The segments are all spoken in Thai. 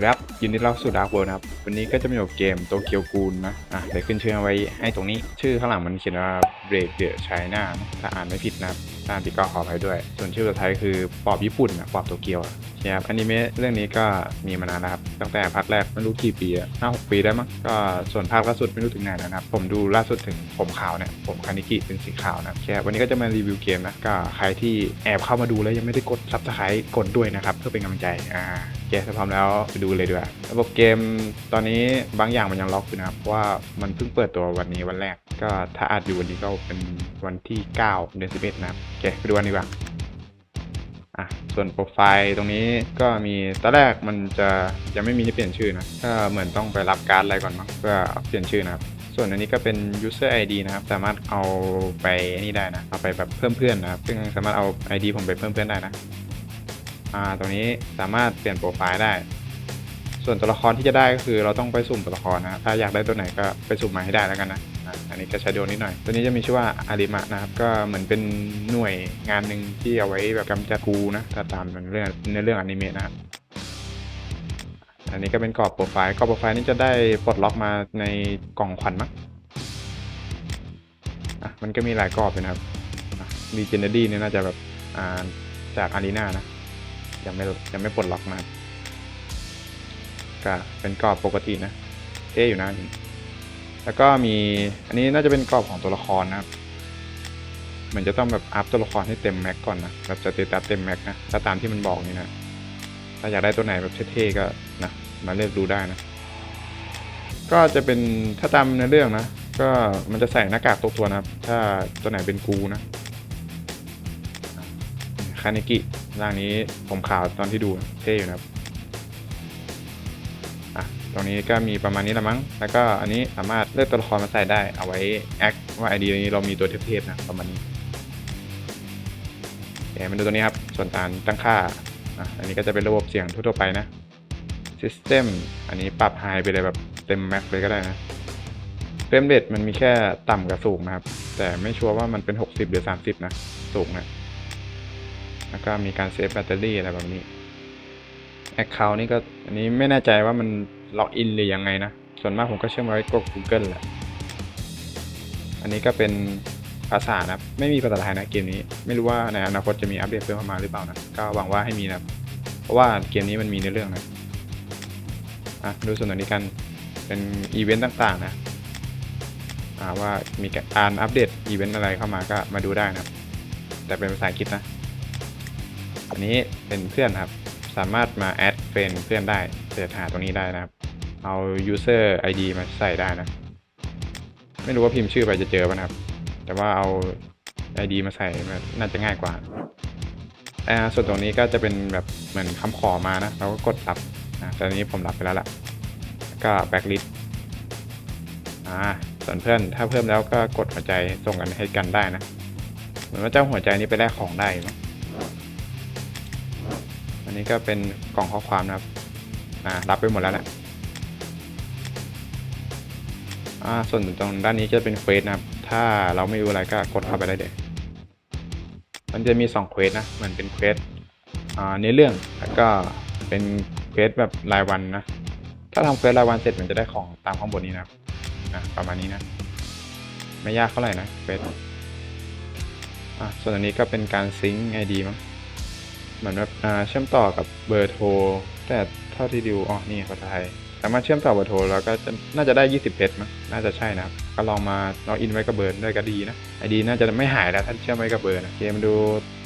วัสดีครับยินดีต้อนรับสู่ดาร์กเวิลด์นะครับ วันนี้ก็จะมีอยู่เกมโตเกียวกูลนะ อะเดี๋ยวขึ้นชื่อเอาไว้ให้ตรงนี้ ชื่อข้างหลังมันเขียนว่า Break the China นะถ้าอ่านไม่ผิดนะครับถ้าอ่านผิดก็ขออภัยด้วย ส่วนชื่อภาษาไทยคือปอบญี่ปุ่นนะปอบโตเกียวอะใช่ครับอนิเมะเรื่องนี้ก็มีมานานแล้วครับ ตั้งแต่ภาคแรกไม่รู้กี่ปีอะห้าหกปีได้มั้งก็ส่วนภาคล่าสุดไม่รู้ถึงไหนแล้วนะครับ ผมดูล่าสุดถึงผมขาวเนี่ยผมคานิกิเป็นสีขาวนะแค่วันนี้ก็จะมารีวิวเกมนะก็ใครที่แอบเข้ามาดูแล้วยังไม่ได้กดซับสไครต์กดด้วยนะครับเพื่อเป็นกำลังใจอ่า เคถ้าพร้อมแล้วไปดูเลยดีกว่าระบบเกมตอนนี้บางอย่างมันยังล็อกอยู่นะครับ เพราะว่ามันเพิ่งเปิดตัววันนี้วันแรก ก็ถ้าอัดอยู่วันนี้ก็เป็นวันที่ 9 เดือน11 นะครับโอเคไปดูกันดีกว่าอะส่วนโปรไฟล์ตรงนี้ก็มีตอนแรกมันจะยังไม่มีให้เปลี่ยนชื่อนะก็เหมือนต้องไปรับการ์ดอะไรก่อนมั้งเพื่อเปลี่ยนชื่อนะครับส่วนอันนี้ก็เป็น user ID นะครับ สามารถเอาไปนี่ได้นะ เอาไปแบบเพิ่มเพื่อนนะครับ ซึ่งสามารถเอา ID ผมไปเพิ่มเพื่อนได้นะ อ่าตรงนี้สามารถเปลี่ยนโปรไฟล์ได้ ส่วนตัวละครที่จะได้ก็คือเราต้องไปสุ่มตัวละครนะ ถ้าอยากได้ตัวไหนก็ไปสุ่มมาให้ได้แล้วกันนะอันนี้ก็ใช้โดนนิดหน่อย ตัวนี้จะมีชื่อว่าอาริมะนะครับ ก็เหมือนเป็นหน่วยงานหนึ่งที่เอาไว้แบบกำจัดกูนะถ้าตามเรื่องในเรื่องอนิเมะนะครับอันนี้ก็เป็นกรอบโปรไฟล์ กรอบโปรไฟล์นี่จะได้ปลดล็อกมาในกล่องขวัญมั้งอะมันก็มีหลายกรอบเลยนะครับดีเจนเนอรี่เนี่ยน่าจะแบบอ่าจากอารีนานะ ยังไม่ยังไม่ปลดล็อกมาก็เป็นกรอบปกตินะเท่อยู่นะแล้วก็มีอันนี้น่าจะเป็นกรอบของตัวละครนะครับเหมือนจะต้องแบบอัพตัวละครให้เต็มแม็กก่อนนะแบบสเตตัสเต็มแม็กนะถ้าตามที่มันบอกนี่นะถ้าอยากได้ตัวไหนแบบเท่ๆก็นะมาเลือกดูได้นะ ก็จะเป็นถ้าตามในเรื่องนะ ก็มันจะใส่หน้ากากตัวตัวนะครับถ้าตัวไหนเป็นกูนะ คาเนกิร่างนี้ผมขาวตอนที่ดูเท่อยู่นะครับอะตรงนี้ก็มีประมาณนี้ละมั้ง แล้วก็อันนี้สามารถเลือกตัวละครมาใส่ได้เอาไว้แอคว่าไอเดียนี้เรามีตัวเทพๆนะประมาณนี้โอเคมาดูตัวนี้ครับ ส่วนการตั้งค่าอะอันนี้ก็จะเป็นระบบเสียงทั่วๆไปนะ System อันนี้ปรับไฮไปเลยแบบเต็มแม็กเลยก็ได้นะเฟรมเรทมันมีแค่ต่ำกับสูงนะครับ แต่ไม่ชัวร์ว่ามันเป็น 60 หรือ 30 นะ สูงนะ แล้วก็มีการเซฟแบตเตอรี่อะไรแบบนี้ Account นี่ก็อันนี้ไม่แน่ใจว่ามันล็อกอินหรือยังไงนะ ส่วนมากผมก็เชื่อมไว้กับ Google แหละ อันนี้ก็เป็นภาษานะไม่มีภาษาไทยนะเกมนี้ ไม่รู้ว่าในอนาคตจะมีอัปเดตเพิ่มเข้ามาหรือเปล่านะ ก็หวังว่าให้มีนะ เพราะว่าเกมนี้มันมีในเรื่องนะอะดูส่วนตรงนี้กัน เป็นอีเวนต์ต่างๆนะอ่าว่ามีการอัปเดตอีเวนต์อะไรเข้ามาก็มาดูได้นะ แต่เป็นภาษาอังกฤษนะ อันนี้เป็นเพื่อนครับ สามารถมาแอดเฟรนเพื่อนได้เสิร์ชหาตรงนี้ได้นะครับ เอา user ID มาใส่ได้นะ ไม่รู้ว่าพิมพ์ชื่อไปจะเจอป่ะนะครับ แต่ว่าเอา ID มาใส่มันน่าจะง่ายกว่าอ่าส่วนตรงนี้ก็จะเป็นแบบเหมือนคำขอมานะ เราก็กดรับนะแต่อันนี้ผมรับไปแล้วล่ะ ก็ backlist อ่าส่วนเพื่อนถ้าเพิ่มแล้วก็กดหัวใจส่งกันให้กันได้นะ เหมือนว่าเจ้าหัวใจนี้ไปแลกของได้มั้ง อันนี้ก็เป็นกล่องข้อความนะครับ อ่า รับไปหมดแล้วแหละอ่า ส่วนตรงด้านนี้จะเป็นเควสนะครับ ถ้าเราไม่รู้อะไรก็กดเข้าไปได้เลยมันจะมีสองเควสนะ เหมือนเป็นเควส อ่า ในเรื่อง แล้วก็เป็นเควสแบบรายวันนะ ถ้าทำเควสรายวันเสร็จมันจะได้ของตามข้างบนนี้นะครับอะประมาณนี้นะ ไม่ยากเท่าไหร่นะเควสอะส่วนอันนี้ก็เป็นการซิงค์ไอดีมั้ง เหมือนแบบอ่าเชื่อมต่อกับเบอร์โทร แต่เท่าที่ดูอ๋อนี่ภาษาไทยสามารถเชื่อมต่อเบอร์โทรแล้วก็น่าจะได้ 20เพชรมั้งน่าจะใช่นะครับ ก็ลองมาลองอินไว้กับเบอร์ด้วยก็ดีนะไอดีน่าจะไม่หายแล้วถ้าเชื่อมไว้กับเบอร์นะเคมดู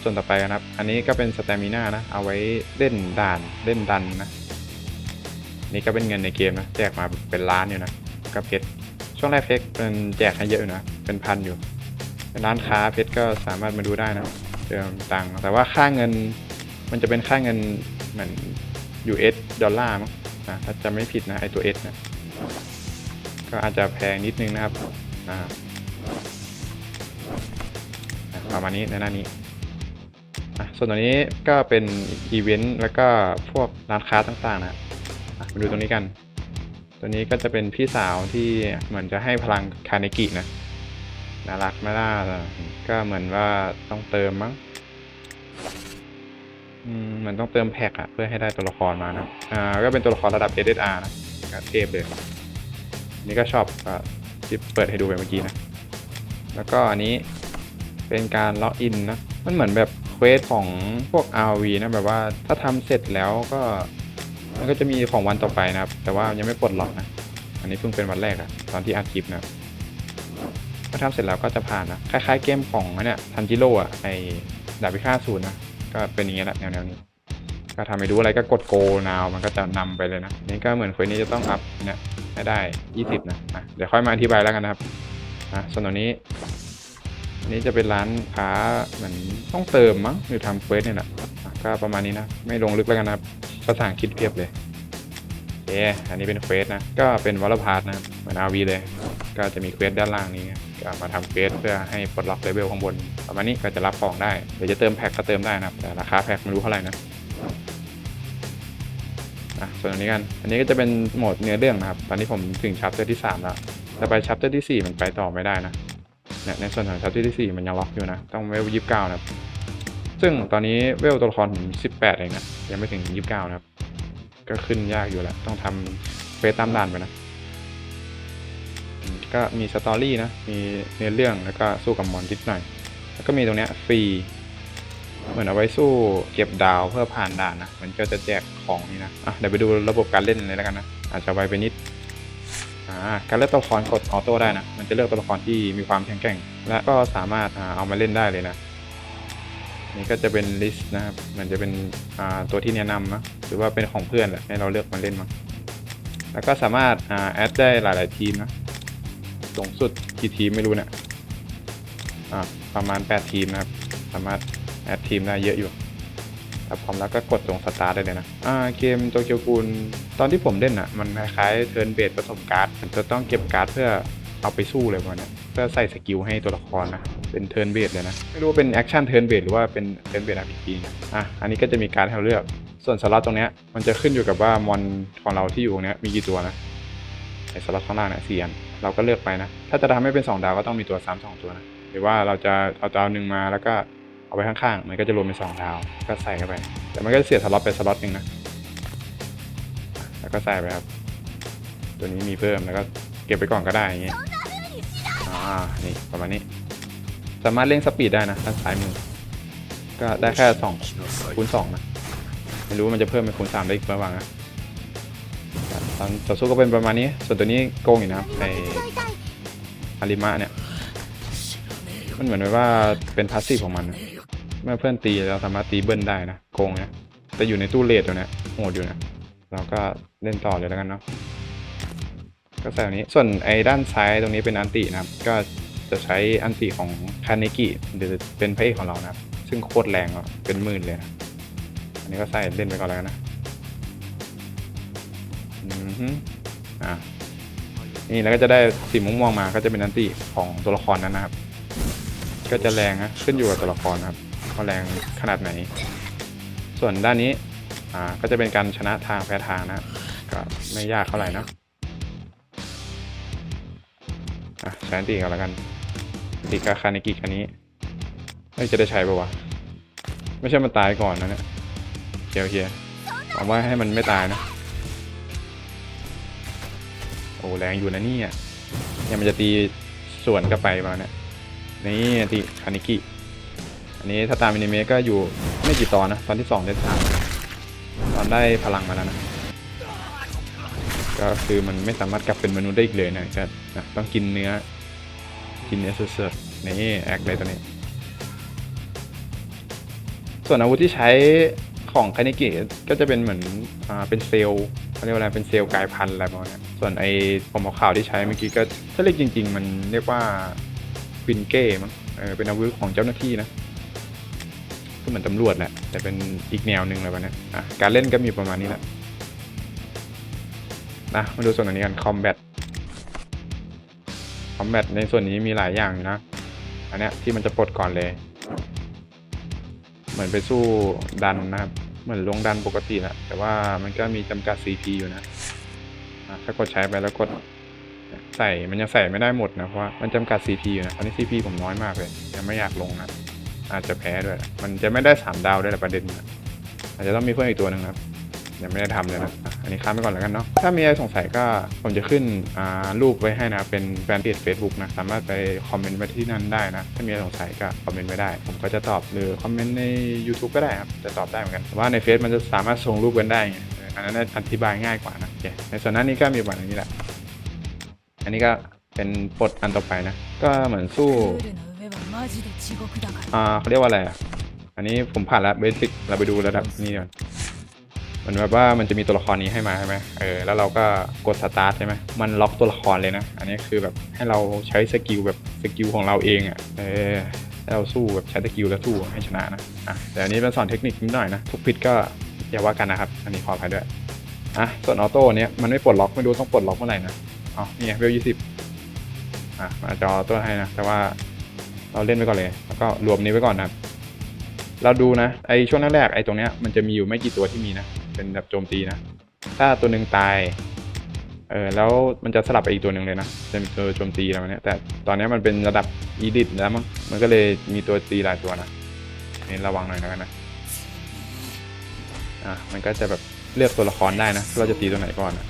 ส่วนต่อไปกันะครับ อันนี้ก็เป็นสเตมิน่านะ เอาไว้เล่นด่านเล่นดันนะ นี่ก็เป็นเงินในเกมนะแจกมาเป็นล้านอยู่นะก็เพชรช่วงแรกเพชรเป็นแจกให้เยอะอยู่นะเป็นพันอยู่เป็นร้านค้าเพชรก็สามารถมาดูได้นะเติมตังค์แต่ว่าค่าเงิน มันจะเป็นค่าเงินเหมือน US ดอลลาร์มั้งนะถ้าจะไม่ผิดนะไอตัว S นะก็อาจจะแพงนิดนึงนะครับนะประมาณนี้ในหน้านี้อะส่วนตัวนี้ก็เป็นอีเวนต์แล้วก็พวกร้านค้าต่างๆนะอะมาดูตรงนี้กัน ตัวนี้ก็จะเป็นพี่สาวที่เหมือนจะให้พลังคาเนกินะน่ารักไม่ล่าก็เหมือนว่าต้องเติมมั้ง อืมมันต้องเติมแพ็กอะเพื่อให้ได้ตัวละครมานะ อ่า ก็เป็นตัวละครระดับ SSR นะก็เทพเลยนี่ก็ชอบก็ที่เปิดให้ดูไปเมื่อกี้นะ แล้วก็อันนี้เป็นการล็อกอินนะ มันเหมือนแบบเควสของพวก RV นะแบบว่าถ้าทำเสร็จแล้วก็ มันก็จะมีของวันต่อไปนะครับ แต่ว่ายังไม่ปลดล็อกนะ อันนี้เพิ่งเป็นวันแรกอะตอนที่อัดคลิปนะถ้าทำเสร็จแล้วก็จะผ่านนะ คล้ายๆเกมของเนี่ยทันจิโร่อะไอดาบพิฆาตศูนย์นะ ก็เป็นอย่างเงี้ยแหละแนวๆนี้ ก็ทำให้ดูอะไรก็กดโกนาวมันก็จะนำไปเลยนะ นี่ก็เหมือนเควสนี้จะต้องอัพเนี่ยให้ได้ 20 นะนะ เดี๋ยวค่อยมาอธิบายแล้วกันนะครับอะส่วนตัวนี้ นี้จะเป็นร้านค้าเหมือนต้องเติมมั้งหรือทำเควสเนี่ยแหละก็ประมาณนี้นะ ไม่ลงลึกแล้วกันนะครับภาษาอังกฤษเพียบเลย เค อันนี้เป็นเควสนะ ก็เป็นวอลพาร์ทนะ เหมือนอาวีเลย ก็จะมีเควสด้านล่างนี้ก็มาทำเควสเพื่อให้ปลดล็อกเลเวลข้างบน ประมาณนี้ก็จะรับของได้ เดี๋ยวจะเติมแพ็คก็เติมได้นะ แต่ราคาแพ็คไม่รู้เท่าไหร่นะอะส่วนอันนี้กัน อันนี้ก็จะเป็นโหมดเนื้อเรื่องนะครับ ตอนนี้ผมถึงชัปเตอร์ที่ 3 แล้วแต่ไปชัปเตอร์ที่ 4 มันไปต่อไม่ได้นะเนี่ยในส่วนของชัปเตอร์ที่ 4 มันยังล็อกอยู่นะ ต้องเวล29นะครับ ซึ่งตอนนี้เวลตัวละครผม18เองนะ ยังไม่ถึง29นะครับ ก็ขึ้นยากอยู่แหละต้องทำเฟซตามด่านไปนะ ก็มีสตอรี่นะ มีเนื้อเรื่องแล้วก็สู้กับมอนนิดหน่อย แล้วก็มีตรงเนี้ยฟรี เหมือนเอาไว้สู้เก็บดาวเพื่อผ่านด่านนะ มันก็จะแจกของนี่นะ อะเดี๋ยวไปดูระบบการเล่นเลยแล้วกันนะ อาจจะไวไปนิดอ่าการเลือกตัวละครกดออโต้ได้นะ มันจะเลือกตัวละครที่มีความแข็งแกร่ง และก็สามารถเอามาเล่นได้เลยนะ นี่ก็จะเป็นลิสต์นะครับเหมันจะเป็นตัวที่แนะนำนะหรือว่าเป็นของเพื่อนแหละให้เราเลือกมาเล่นมาแล้วก็สามารถอาแอดได้หลาย ๆ ทีมนะสูงสุดกี่ทีมไม่รู้เนะี่ยอ่าประมาณ 8 ทีมนะครับ สามารถแอดทีมได้เยอะอยู่ถ้าพร้อมแล้วก็กดตรงสตาร์ทได้เลยนะอ่าเกมโตเกียวกูลตอนที่ผมเล่นอะ มันคล้ายๆเทิร์นเบสผสมการ์ดมันจะต้องเก็บการ์ดเพื่อเอาไปสู้เลยวันนี้เพื่อใส่สกิลให้ตัวละครนะ เป็นเทิร์นเบสเลยนะ ไม่รู้ว่าเป็นแอคชั่นเทิร์นเบสหรือว่าเป็นเทิร์นเบสอาร์พีจีอะอันนี้ก็จะมีการให้เราเลือก ส่วนสล็อตตรงเนี้ยมันจะขึ้นอยู่กับว่ามอนของเราที่อยู่ตรงเนี้ยมีกี่ตัวนะไอสล็อตข้างล่างเนี่ยสี่อันเราก็เลือกไปนะ ถ้าจะทำให้เป็นสองดาวก็ต้องมีตัวซ้ำสองตัวนะหรือว่าเราจะเอาดาวหนึ่งมาแล้วก็เอาไว้ข้างๆมันก็จะรวมเป็นสองดาว ก็ใส่เข้าไป แต่มันก็จะเสียสล็อตไปสล็อตหนึ่งนะแล้วก็ใส่ไปครับ ตัวนี้มีเพิ่มแล้วก็เก็บไปก่อนก็ได้อย่างเงี้ยอ่านี่ประมาณนี้ สามารถเร่งสปีดได้นะด้านซ้ายมือ ก็ได้แค่สองคูณสองนะ ไม่รู้ว่ามันจะเพิ่มเป็นคูณสามได้อีกระหว่างนะตอนต่อสู้ก็เป็นประมาณนี้ ส่วนตัวนี้โกงอยู่นะครับในอาริมะเนี่ย มันเหมือนว่าเป็นพาสซีฟของมันนะเมื่อเพื่อนตีเราสามารถตีเบิ้ลได้นะ โกงนะ แต่อยู่ในตู้เลดตัวเนี้ยโหดอยู่นะ เราก็เล่นต่อเลยแล้วกันเนาะ ก็ใส่ตรงนี้ ส่วนไอ้ด้านซ้ายตรงนี้เป็นอันตินะครับ ก็ จะใช้อันติของคาเนกิหรือเป็นพระเอกของเรานะครับ ซึ่งโคตรแรงเป็นหมื่นเลยนะอันนี้ก็ใส่เล่นไปก่อนแล้วนะอืมฮึอะนี่แล้วก็จะได้สีม่วงๆมาก็จะเป็นอันติของตัวละครนั้นนะครับ ก็จะแรงนะขึ้นอยู่กับตัวละครนะครับว่าแรงขนาดไหน ส่วนด้านนี้อ่าก็จะเป็นการชนะทางแพ้ทางนะก็ไม่ยากเท่าไหร่นะอะใช้อันติก่อนแล้วกัน ติกาคาเนกิคันนี้ไม่จะได้ใช้ปะวะ ไม่ใช่มันตายก่อนนะเนี่ยโอเคโอเคหวังว่าให้มันไม่ตายนะ โอ้แรงอยู่นะเนี่ยเนี่ยมันจะตีสวนกลับไปมาเนี่ยนี่ตีคานิกิอันนี้ถ้าตามอนิเมะก็อยู่ไม่กี่ตอนนะ ตอนที่สองเดือนสามตอนได้พลังมาแล้วนะ ก็คือมันไม่สามารถกลับเป็นมนุษย์ได้อีกเลยนะก็นะต้องกินเนื้อ กินเนื้อสดๆนี่แอคเลยตัวนี้ ส่วนอาวุธที่ใช้ของคานิกิก็จะเป็นเหมือนอ่าเป็นเซลล์เขาเรียกว่าอะไรเป็นเซลล์กายพันธุ์อะไรประมาณนี้ส่วนไอ้ผมขาวที่ใช้เมื่อกี้ก็ถ้าเรียกจริง ๆ มันเรียกว่าวินเก้มั้งเออเป็นอาวุธของเจ้าหน้าที่นะก็เหมือนตำรวจแหละแต่เป็นอีกแนวหนึ่งเลยวันนี้อะการเล่นก็มีประมาณนี้แหละนะมาดูส่วนอันนี้กันคอมแบท คอมแบทในส่วนนี้มีหลายอย่างนะ อันเนี้ยที่มันจะปลดก่อนเลย เหมือนไปสู้ดันนะครับ เหมือนลงดันปกติแหละแต่ว่ามันก็มีจำกัด CP อยู่นะถ้ากดใช้ไปแล้วกดใส่มันยังใส่ไม่ได้หมดนะเพราะว่ามันจำกัด CP อยู่นะตอนนี้ CP ผมน้อยมากเลย ยังไม่อยากลงนะอาจจะแพ้ด้วย มันจะไม่ได้ 3 ดาวด้วยแหละประเด็นนะอาจจะต้องมีเพิ่มอีกตัวหนึ่งนะครับ ยังไม่ได้ทำเลยนะ อันนี้ค้างไปก่อนแล้วกันเนาะ ถ้ามีอะไรสงสัยก็ผมจะขึ้นรูปไว้ให้นะ เป็นแฟนเพจ Facebook นะ สามารถไปคอมเมนต์ไว้ที่นั่นได้นะ ถ้ามีอะไรสงสัยก็คอมเมนต์ไว้ได้ ผมก็จะตอบหรือคอมเมนต์ใน YouTube ก็ได้ครับ จะตอบได้เหมือนกันว่าในเฟซมันจะสามารถส่งรูปกันได้ไงอันนั้นอธิบายง่ายกว่านะในส่วนนั้นนี่ก็มีประมาณนี้แหละ อันนี้ก็เป็นปลดอันต่อไปนะ ก็เหมือนสู้เขาเรียกว่าอะไรอะ อันนี้ผมผ่านแล้วเบสิกเราไปดูระดับนี้ก่อน มันแบบว่ามันจะมีตัวละครนี้ให้มาใช่ไหมเออแล้วเราก็กดสตาร์ทใช่ไหมมันล็อกตัวละครเลยนะ อันนี้คือแบบให้เราใช้สกิลแบบสกิลของเราเองอะเออให้เราสู้แบบใช้สกิลแล้วสู้ให้ชนะนะอะแต่อันนี้เป็นสอนเทคนิคนิดหน่อยนะทุกผิดก็อย่าว่ากันนะครับ อันนี้ขออภัยด้วยอะส่วนออโต้เนี้ยมันไม่ปลดล็อกไม่รู้ต้องปลดล็อกเมื่อไหร่นะอ๋อนี่เวลยี่สิบอะมาจอออโต้ให้นะแต่ว่าเราเล่นไปก่อนเลย แล้วก็รวมนี้ไว้ก่อนนะครับเราดูนะไอช่วงแรกๆไอตรงเนี้ยมันจะมีอยู่ไม่กี่ตัวที่มีนะ เป็นแบบโจมตีนะ ถ้าตัวหนึ่งตาย เออแล้วมันจะสลับไปอีกตัวหนึ่งเลยนะจะมีตัวโจมตีแล้วเนี่ยแต่ตอนนี้มันเป็นระดับอีดิทแล้วมั้งมันก็เลยมีตัวตีหลายตัวนะนี่ระวังหน่อยแล้วกันนะอะมันก็จะแบบเลือกตัวละครได้นะเราจะตีตัวไหนก่อนนะ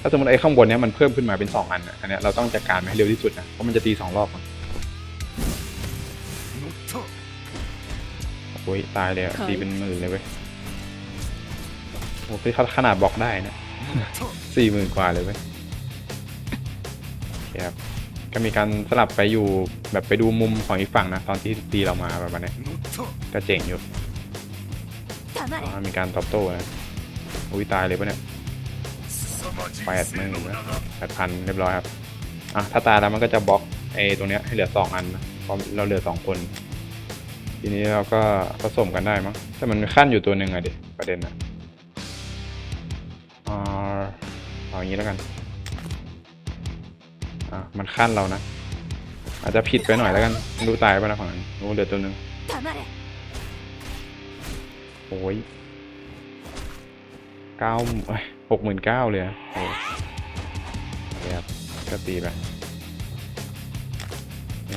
ถ้าสมมติไอ้ข้างบนเนี้ยมันเพิ่มขึ้นมาเป็นสองอันนะอันเนี้ยเราต้องจัดการมันให้เร็วที่สุดนะเพราะมันจะตีสองรอบมั้งโอ้ยตายเลยอะตีเป็นหมื่นเลยเว้ย โอ้ยขนาดบล็อกได้นะสี่หมื่นกว่าเลยเว้ยโอเคครับก็มีการสลับไปอยู่แบบไปดูมุมของอีกฝั่งนะ ตอนที่ตีเรามาแบบนี้ก็เจ๋งอยู่黙れอ่ามีการตอบโต้นะอุ้ยตายเลยปะเนี่ยแปดหมื่นนะแปดพันเรียบร้อยครับอะถ้าตายแล้วมันก็จะบล็อกไอ้ตรงเนี้ยให้เหลือสองอันนะเพราะเราเหลือสองคน ทีนี้เราก็ผสมกันได้มั้งแต่มันขั้นอยู่ตัวหนึ่งอะดิประเด็นอะ เอาอย่างนี้แล้วกัน อะ มันขั้นเรานะ อาจจะผิดไปหน่อยแล้วกันไม่รู้ตายไปนะฝั่งนั้นรู้เหลือตัวหนึ่ง黙れโอ้ยเก้าหกหมื่นเก้าเลยอะโอ้โอเคครับก็ตีไป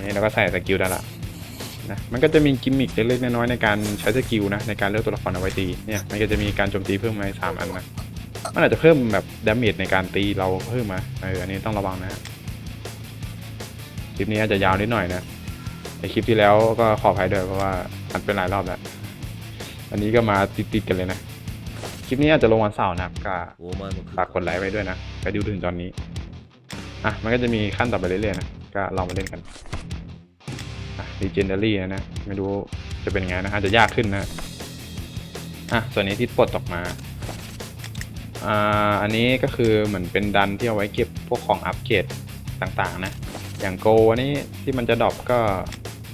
นี่เราก็ใส่สกิลได้ละนะมันก็จะมีกิมมิคเล็กๆน้อยๆในการใช้สกิลนะในการเลือกตัวละครเอาไว้ตีเนี่ยมันก็จะมีการโจมตีเพิ่มมาสามอันนะ มันอาจจะเพิ่มแบบดาเมจในการตีเราเพิ่มมาเอออันนี้ต้องระวังนะฮะคลิปนี้อาจจะยาวนิดหน่อยนะในคลิปที่แล้วก็ขออภัยด้วยเพราะว่าอันเป็นหลายรอบแล้วอันนี้ก็มาติดติดกันเลยนะ คลิปนี้อาจจะลงวันเสาร์นะก็ฝากกดไลค์ไว้ด้วยนะไปดูถึงตอนนี้อะมันก็จะมีขั้นต่อไปเรื่อยๆนะก็ลองมาเล่นกันอะ legendary นะนะไม่รู้จะเป็นไงนะอาจจะยากขึ้นนะอะส่วนนี้ที่ปลดออกมา อ่าอันนี้ก็คือเหมือนเป็นดันที่เอาไว้เก็บพวกของอัปเกรดต่างๆนะ อย่างโกอันนี้ที่มันจะดรอปก็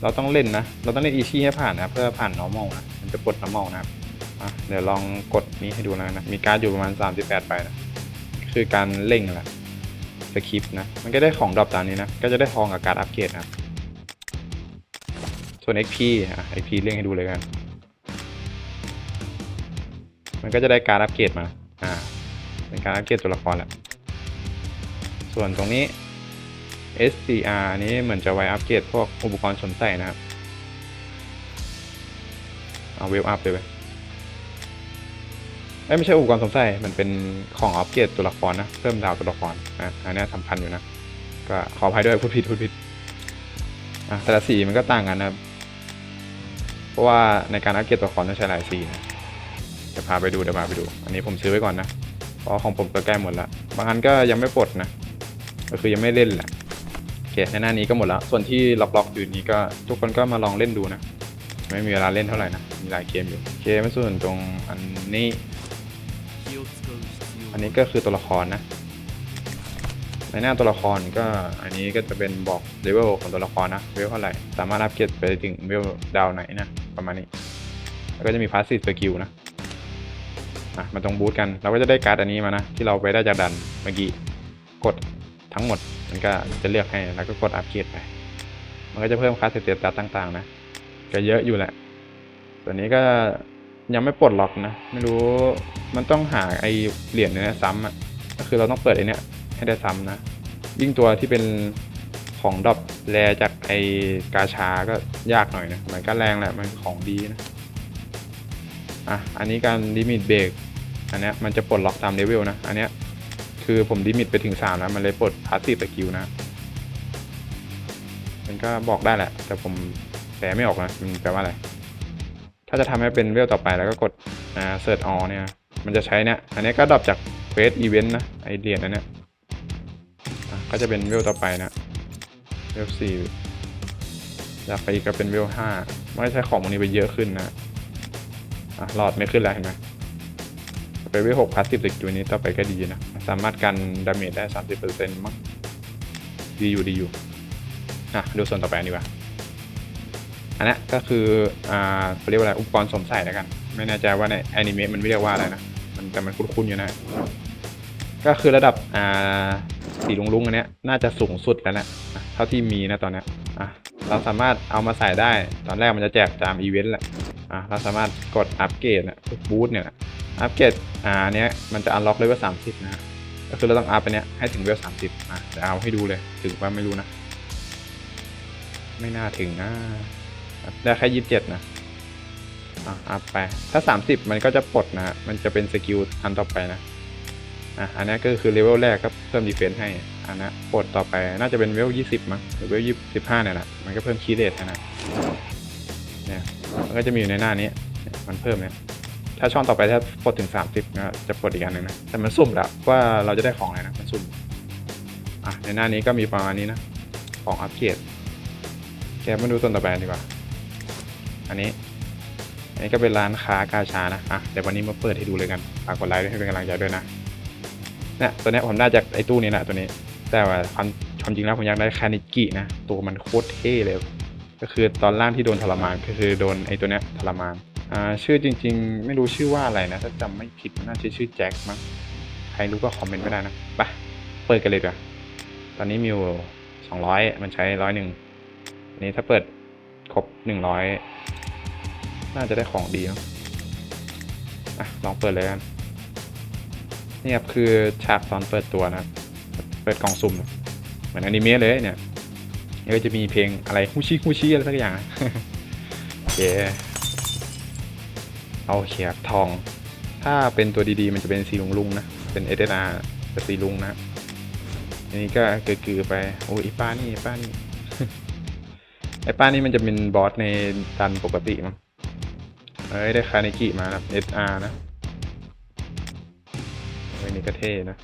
เราต้องเล่นนะ เราต้องเล่นอีชี่ให้ผ่านนะเพื่อผ่าน normal นะมันจะปลด normal นะครับอะเดี๋ยวลองกดนี้ให้ดูแล้วนะ มีการ์ดอยู่ประมาณ 38ไปนะ คือการเร่งแหละสคริปต์นะ มันก็ได้ของดรอปตามนี้นะ ก็จะได้ทองกับการอัปเกรดนะส่วน XP อะ XP เร่งให้ดูเลยกัน มันก็จะได้การอัปเกรดมา อ่า เป็นการอัปเกรดตัวละครแหละส่วนตรงนี้ SCR อันนี้เหมือนจะไว้อัปเกรดพวกอุปกรณ์สวมใส่นะครับ เอาเวลอัพเลยไปเอ้ยไม่ใช่อุปกรณ์สวมใส่ มันเป็นของอัปเกรดตัวละครนะ เพิ่มดาวตัวละครนะอันนี้สำคัญอยู่นะ ก็ขออภัยด้วยพูดผิดพูดผิดอะแต่ละสีมันก็ต่างกันนะครับ เพราะว่าในการอัปเกรดตัวละครต้องใช้หลายสีนะเดี๋ยวพาไปดูเดี๋ยวพาไปดู อันนี้ผมซื้อไว้ก่อนนะ เพราะของผมก็ใกล้หมดแล้วบางอันก็ยังไม่ปลดนะ ก็คือยังไม่เล่นแหละโอเคในหน้านี้ก็หมดแล้วส่วนที่ล็อกๆอยู่นี้ก็ทุกคนก็มาลองเล่นดูนะ ไม่มีเวลาเล่นเท่าไหร่นะ มีหลายเกมอยู่โอเคไม่ส่วนตรงอันนี้ อันนี้ก็คือตัวละครนะในหน้าตัวละครก็อันนี้ก็จะเป็นบอกเลเวลของตัวละครนะเลเวลเท่าไหร่สามารถอัพเกรดไปถึงเลเวลดาวไหนนะประมาณนี้ แล้วก็จะมีพาสซีฟสกิลนะ่ะมันต้องบูตกัน เราก็จะได้การ์ดอันนี้มานะ ที่เราไปได้จากดันเมื่อกี้กดทั้งหมด มันก็จะเลือกให้แล้วก็กดอัพเกรดไป มันก็จะเพิ่มคลาสเตตัสต่างๆ นะ ก็เยอะอยู่แหละ ตัวนี้ก็ยังไม่ปลดล็อกนะ ไม่รู้มันต้องหาไอเหรียญเนี่ยซ้ำอะก็คือเราต้องเปิดไอเนี้ยให้ได้ซ้ำนะ ยิ่งตัวที่เป็นของดรอปแรจากไอกาชาก็ยากหน่อยนะ มันก็แรงแหละ มันของดีนะ อะ อันนี้การลิมิตเบรก อันเนี้ยมันจะปลดล็อกตามเลเวลนะ อันเนี้ยคือผมลิมิตไปถึง 3 แล้ว มันเลยปลดพาสซีฟสกิลนะ มันก็บอกได้แหละ แต่ผมแปลไม่ออกนะ มันแปลว่าอะไร ถ้าจะทำให้เป็นเวลต่อไปแล้วก็กดอ่าเซิร์ชออเนี่ย มันจะใช้เนี่ย อันนี้ก็ดรอปจากเฟสอีเวนต์นะ ไอเดียนอันเนี้ยก็จะเป็นเวลต่อไปนะ เวลสี่จากไปอีกก็เป็นเวลห้าไมันก็ใช้ของมันนี้ไปเยอะขึ้นนะอะหลอดไม่ขึ้นแล้วเห็นไหม ไปเวลหกพาสซีฟสกิลนี้ต่อไปก็ดีนะ สามารถกันดาเมจได้สามสิบเปอร์เซ็นต์มั้งดีอยู่ดีอยู่อะดูส่วนต่อไปดีกว่า อันนี้ก็คืออ่าเรียกว่าอะไรอุปกรณ์สวมใส่แล้วกัน ไม่แน่ใจว่าในแอนิเมะมันเรียกว่าอะไรนะมันแต่มันคุ้นๆอยู่นะ ก็คือระดับอ่าสีลุงๆอันเนี้ยน่าจะสูงสุดแล้วนะอะเท่าที่มีนะตอนนี้อะเราสามารถเอามาใส่ได้ตอนแรกมันจะแจกตามอีเวนต์แหละอะเราสามารถกดอัปเกรดนะบูทเนี่ยนะ อัปเกรดอ่าอันเนี้ยมันจะอันล็อกเลเวลสามสิบนะก็คือเราต้องอัพไปเนี้ยให้ถึงเลเวลสามสิบอะเดี๋ยวเอาให้ดูเลยถึงว่าไม่รู้นะ ไม่น่าถึงนะได้แค่ยี่สิบเจ็ดนะอะอัพไปถ้า30มันก็จะปลดนะมันจะเป็นสกิลอันต่อไปนะอะอันนี้ก็คือเลเวลแรกก็เพิ่มดีเฟนซ์ให้อันนี้ปลดต่อไปน่าจะเป็นเลเวล20มั้งหรือเลเวล25เนี่ยแหละมันก็เพิ่มคีเรทนะเนี่ยมันก็จะมีอยู่ในหน้านี้มันเพิ่มเนี่ย ถ้าช่องต่อไปถ้าปลดถึง 30ก็จะปลดอีกอันหนึ่งนะ แต่มันสุ่มแล้วว่าเราจะได้ของอะไรนะ มันสุ่ม อะ ในหน้านี้ก็มีประมาณนี้นะ ของอัปเกรดแกมาดูต้นต่อไปดีกว่า อันนี้ อันนี้ก็เป็นร้านค้ากาชานะ อะ เดี๋ยววันนี้มาเปิดให้ดูเลยกัน ฝากกดไลค์ด้วยให้เป็นกำลังใจด้วยนะ เนี่ย ตัวนี้ผมได้จากไอ้ตู้นี้แหละตัวนี้ แต่ว่าความความจริงแล้วผมอยากได้คานิกินะ ตัวมันโคตรเท่เลย ก็คือตอนล่างที่โดนทรมานก็คือโดนไอ้ตัวเนี้ยทรมาน ชื่อจริง ๆ ไม่รู้ชื่อว่าอะไรนะ ถ้าจำไม่ผิดน่าจะชื่อแจ็คมั้งใครรู้ก็คอมเมนต์ไม่ได้นะไปเปิดกันเลยดีกว่าตอนนี้มีอยู่สองร้อยมันใช้ร้อยหนึ่งอันนี้ถ้าเปิดครบหนึ่งร้อยน่าจะได้ของดีเนาะอะลองเปิดเลยกันนี่ครับคือฉากตอนเปิดตัวนะ เปิดกล่องสุ่ม เหมือนอนิเมะเลยเนี่ยแล้วก็จะมีเพลงอะไรฮูชิฮูชิอะไรสักอย่างโอเค เอาเขียบทอง ถ้าเป็นตัวดีๆ มันจะเป็นสีลุงลุงๆนะ เป็นเอเดนาเป็นสีลุงนะอันนี้ก็เกือๆไป โอ้ยป้านี่ป้านี่ไอ้ป้านี่มันจะเป็นบอสในดันปกติมั้งเอ้ย ได้คานิกิมานะ SR นะเฮ้ยนี่ก็เท่นะ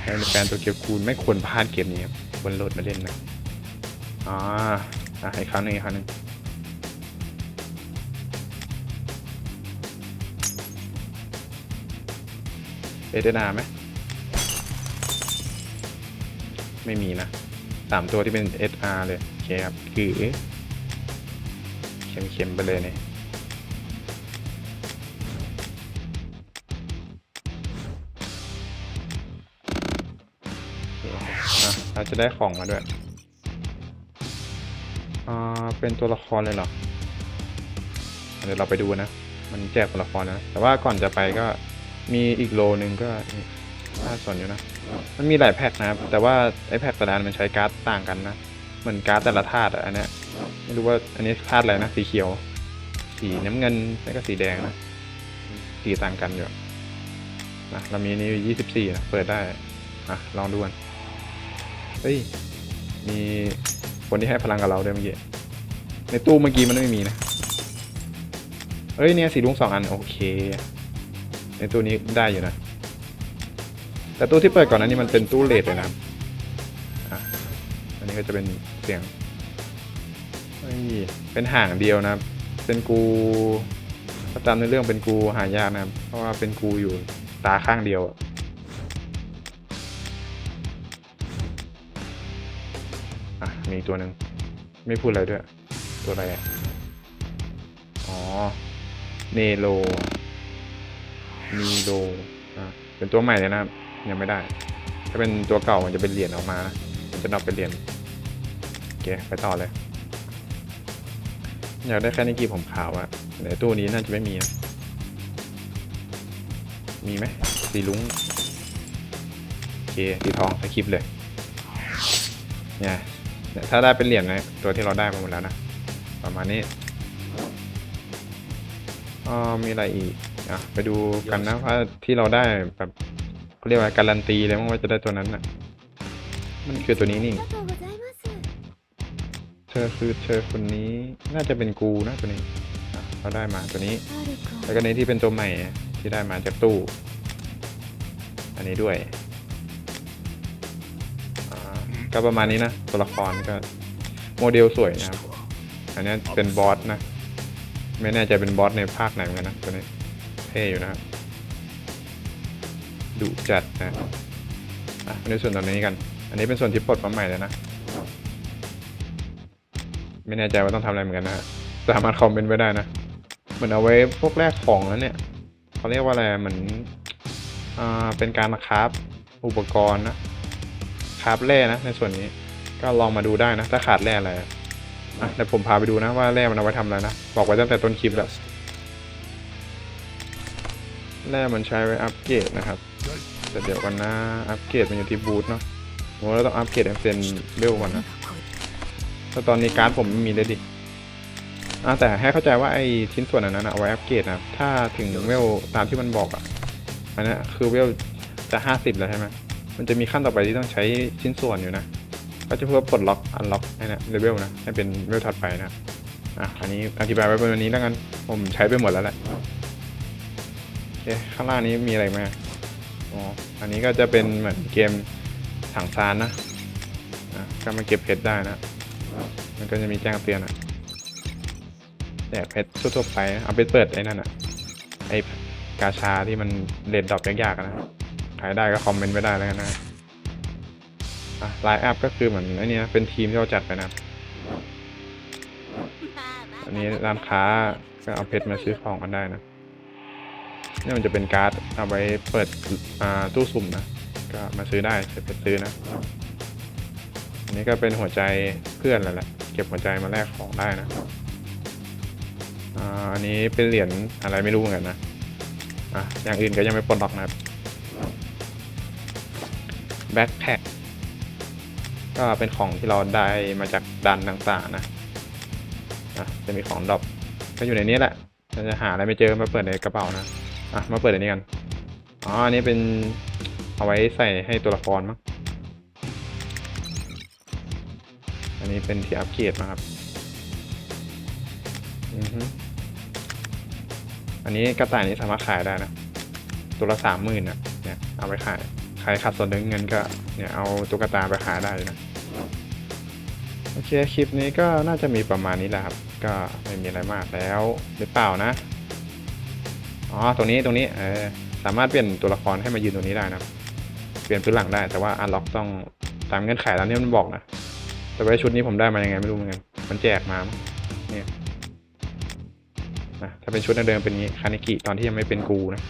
ใครเป็นแฟนตัวเกียวคูณไม่ควรพลาดเกมนี้ครับควรโหลดมาเล่นนะ อ่าอะอีกครั้งหนึ่งอีกครั้งหนึ่ง เอเดนาไหมไม่มีนะสามตัวที่เป็น SR เลยโอเคครับคือเข็มๆไปเลยเนี่ยโอเคอะเราจะได้ของมาด้วย อ่า เป็นตัวละครเลยเหรอ เดี๋ยวเราไปดูนะ มันแจกตัวละครนะ แต่ว่าก่อนจะไปก็ มีอีกโลนึงก็น่าสนอยู่นะ มันมีหลายแพ็คนะครับ แต่ว่าไอ้แพ็คแต่ละอันมันใช้การ์ดต่างกันนะ เหมือนการ์ดแต่ละธาตุอันเนี้ยไม่รู้ว่าอันนี้ธาตุอะไรนะ สีเขียว สีน้ำเงินแล้วก็สีแดงนะ สีต่างกันอยู่นะเรามีนี่ยี่สิบสี่นะ เปิดได้อะลองดูกันเฮ้ย มีคนที่ให้พลังกับเราด้วยเมื่อกี้ ในตู้เมื่อกี้มันไม่มีนะเอ้ยเนี่ยสีลุงสองอัน โอเค ในตู้นี้ได้อยู่นะ แต่ตู้ที่เปิดก่อนนั้นนี่มันเป็นตู้เลดเลยนะครับอะอันนี้ก็จะเป็นเสียงเฮ้ยเป็นห่างเดียวนะครับ เป็นกูประจำในเรื่องเป็นกูหายากนะครับ เพราะว่าเป็นกูอยู่ตาข้างเดียวอะอะมีตัวหนึ่งไม่พูดอะไรด้วย ตัวอะไรอะ อ๋อ เนโล นีโลอะเป็นตัวใหม่เลยนะครับยังไม่ได้ ถ้าเป็นตัวเก่ามันจะเป็นเหรียญออกมานะมันจะนับเป็นเหรียญโอเคไปต่อเลย อยากได้แค่นิกีผมขาวอะในตู้นี้น่าจะไม่มีนะมีไหมสีลุ้งโอเคสีทองสคริปเลยเนี่ยเนี่ยถ้าได้เป็นเหรียญนะตัวที่เราได้มาหมดแล้วนะประมาณนี้ อ่ามีอะไรอีกอะไปดูกันนะว่าที่เราได้แบบเขาเรียกว่าการันตีเลยมั้งว่าจะได้ตัวนั้นน่ะ มันคือตัวนี้นี่ เธอคือเธอคนนี้น่าจะเป็นกูนะตัวนี้เราได้มาตัวนี้ แล้วก็ในที่เป็นตัวใหม่ที่ได้มาจากตู้ อันนี้ด้วยอ่าก็ประมาณนี้นะตัวละครก็โมเดลสวยนะครับ อันนี้เป็นบอสนะ ไม่แน่ใจเป็นบอสในภาคไหนเหมือนกันนะตัวนี้เท่อยู่นะครับดุจัดนะอะมาดูส่วนตอนนี้กัน อันนี้เป็นส่วนที่ปลดมาใหม่เลยนะ ไม่แน่ใจว่าต้องทำอะไรเหมือนกันนะฮะสามารถคอมเมนต์ไว้ได้นะเหมือนเอาไว้พวกแรกของแล้วเนี่ยเขาเรียกว่าอะไรเหมือนอ่าเป็นการคราฟอุปกรณ์นะคราฟแร่นะในส่วนนี้ก็ลองมาดูได้นะ ถ้าขาดแร่อะไร อะเดี๋ยวผมพาไปดูนะว่าแร่มันเอาไว้ทำอะไรนะ บอกไว้ตั้งแต่ต้นคลิปแล้ว แร่มันใช้ไว้อัปเกรดนะครับแต่เดี๋ยวกันนะอัปเกรดมันอยู่ที่บูธเนาะโหเราต้องอัปเกรดให้เป็นเบลก่อนนะแต่ตอนนี้การ์ดผมไม่มีเลยดิอ่าแต่ให้เข้าใจว่าไอ้ชิ้นส่วนอันนั้นนะเอาไว้อัปเกรดนะถ้าถึงเวลตามที่มันบอกอะอันนั้นคือเวลจะห้าสิบแล้วใช่ไหมมันจะมีขั้นต่อไปที่ต้องใช้ชิ้นส่วนอยู่นะ ก็จะเพื่อปลดล็อกอันล็อกให้นะเลเวลนะให้เป็นเลเวลถัดไปนะอะอันนี้อธิบายไว้เป็นวันนี้แล้วกันผมใช้ไปหมดแล้วแหละโอเคข้างล่างนี้มีอะไรไหมอ๋ออันนี้ก็จะเป็นเหมือนเกมถังซานนะอะก็มาเก็บเพชรได้นะมันก็จะมีแจ้งเตือนอะแต่เพชรทั่วๆไปนะเอาไปเปิดไอ้นั่นอะไอ้กาชาที่มันเด็ดดอกยากๆอะนะใครได้ก็คอมเมนต์ไว้ได้แล้วกันนะ อะไลน์อัพก็คือเหมือนไอ้นี่นะเป็นทีมที่เราจัดไปนะอันนี้ร้านค้าก็เอาเพชรมาซื้อของกันได้นะนี่มันจะเป็นการ์ดเอาไว้เปิดตู้สุ่มนะก็มาซื้อได้ใช้เพชรซื้อนะอันนี้ก็เป็นหัวใจเพื่อนแล้วแหละเก็บหัวใจมาแลกของได้นะอันนี้เป็นเหรียญอะไรไม่รู้เหมือนกันนะอะอย่างอื่นก็ยังไม่ปลดล็อกนะครับแบ็คแพ็ค ก็เป็นของที่เราได้มาจากดันต่างๆนะอะจะมีของดรอปก็อยู่ในนี้แหละเราจะหาอะไรไม่เจอมาเปิดในกระเป๋านะอะมาเปิดอันนี้กันอ๋ออันนี้เป็นเอาไว้ใส่ให้ตัวละครมั้งอันนี้เป็นที่อัปเกรดมาครับอือฮึอันนี้กระต่ายนี้สามารถขายได้นะ ตัวละสามหมื่นนะเนี่ยเอาไปขาย ใครขาดส่วนหนึ่งเงินก็เนี่ยเอาตุ๊กตาไปขายได้นะ โอเคคลิปนี้ก็น่าจะมีประมาณนี้แหละครับ ก็ไม่มีอะไรมากแล้วหรือเปล่านะ อ๋อตรงนี้ตรงนี้เออสามารถเปลี่ยนตัวละครให้มายืนตรงนี้ได้นะเปลี่ยนพื้นหลังได้แต่ว่าอันล็อกต้องตามเงื่อนไขแล้วที่มันบอกนะแต่ว่าชุดนี้ผมได้มายังไงไม่รู้เหมือนกันมันแจกมาเนี่ยนะถ้าเป็นชุดเดิมเป็นงี้คานิกิตอนที่ยังไม่เป็นกูนะ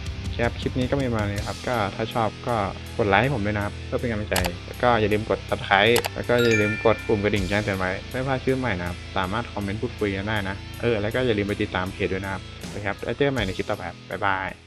ครับคลิปนี้ก็ไม่มาเลยครับ ก็ถ้าชอบก็กดไลค์ให้ผมด้วยนะครับเพื่อเป็นกำลังใจ แล้วก็อย่าลืมกด subscribe แล้วก็อย่าลืมกดปุ่มกระดิ่งแจ้งเตือนไว้ไม่พลาดชื่อใหม่นะครับ สามารถคอมเมนต์พูดคุยกันได้นะ เออแล้วก็อย่าลืมไปติดตามเพจด้วยนะครับนะครับแล้วเจอกันใหม่ในคลิปต่อไปบ๊ายบาย